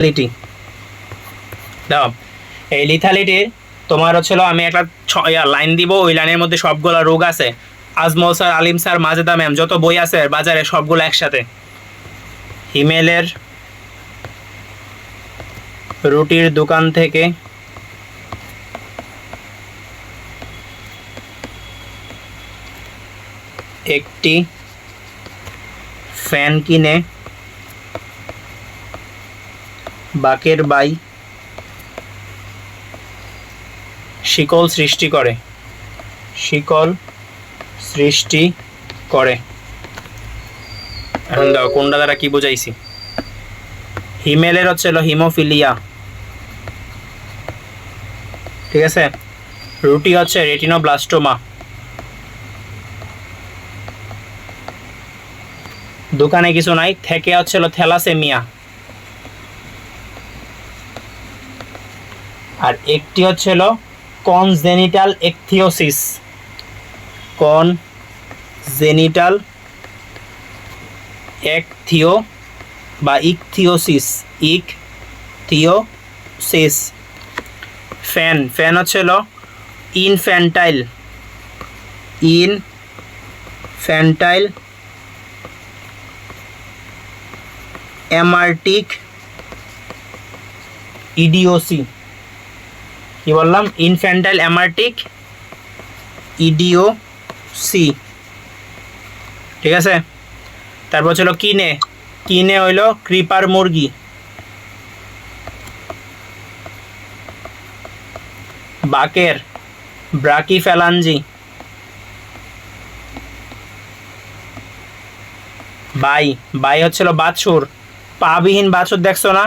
লিথালিটি দাও এই লিথালিটি তোমার হচ্ছিল আমি একটা লাইন দিব ওই লাইনের মধ্যে সবগুলো রোগ আছে Ajmal sir Alim sir Majeda ma'am যত বই আছে বাজারে সবগুলো একসাথে হিমেলের রুটির দোকান থেকে একটি ফ্যান কিনে বাকের বাই শিকল সৃষ্টি করে। শিকল সৃষ্টি করে। এখন দেখো কোনটা দ্বারা কি বুঝাইছি? হিমেলের হচ্ছে হলো হিমোফিলিয়া। ঠিক আছে? রুটি হচ্ছে রেটিনোব্লাস্টোমা। দোকানে কিছু নাই, থেকে হচ্ছে হলো থ্যালাসেমিয়া। আর একটি হচ্ছে হলো কনজেনিটাল একথিওসিস। কন জেনিটাল একথিও বা ইকথিওসিস ইক থিওসিস ফ্যান ফ্যান হচ্ছে হলো infantile infantile amaurotic idiocy. কি বললাম? ইনফ্যান্টাইল অ্যামার্টিক ইডিও সি ঠিক আছে? তারপর ছিল কিনে। কিনে হইল ক্রিপার মুরগি। বাকের, ব্রাকি ফ্যালাঞ্জি বাই বাই হচ্ছিল বাছুর। পাবিহীন বাছুর দেখছ না?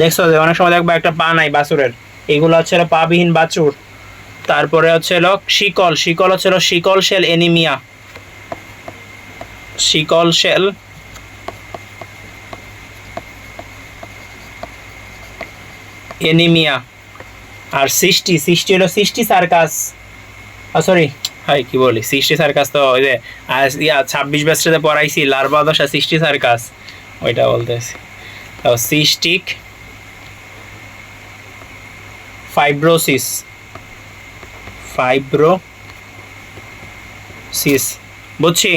দেখছ যে অনেক সময় দেখব একটা পা নাই বাছুরের। এগুলো হচ্ছে হলো পাবিহীন বাছুর। তারপরে হচ্ছে হলো শিকল শিকল হচ্ছে sickle cell anaemia. Sickle cell anaemia. আর সৃষ্টি সৃষ্টি হলো সৃষ্টি সার্কাস। সরি হাই, কি বলি? সৃষ্টি সার্কাস তো ওই যে ইয়া, ছাব্বিশ ব্যাচটাতে পড়াইছি লার্বা দশা সৃষ্টি সার্কাস। ওইটা বলতেছি। তো সিস্টিক ফাইব্রোসিস ফাইব্রোসিস বুঝছি?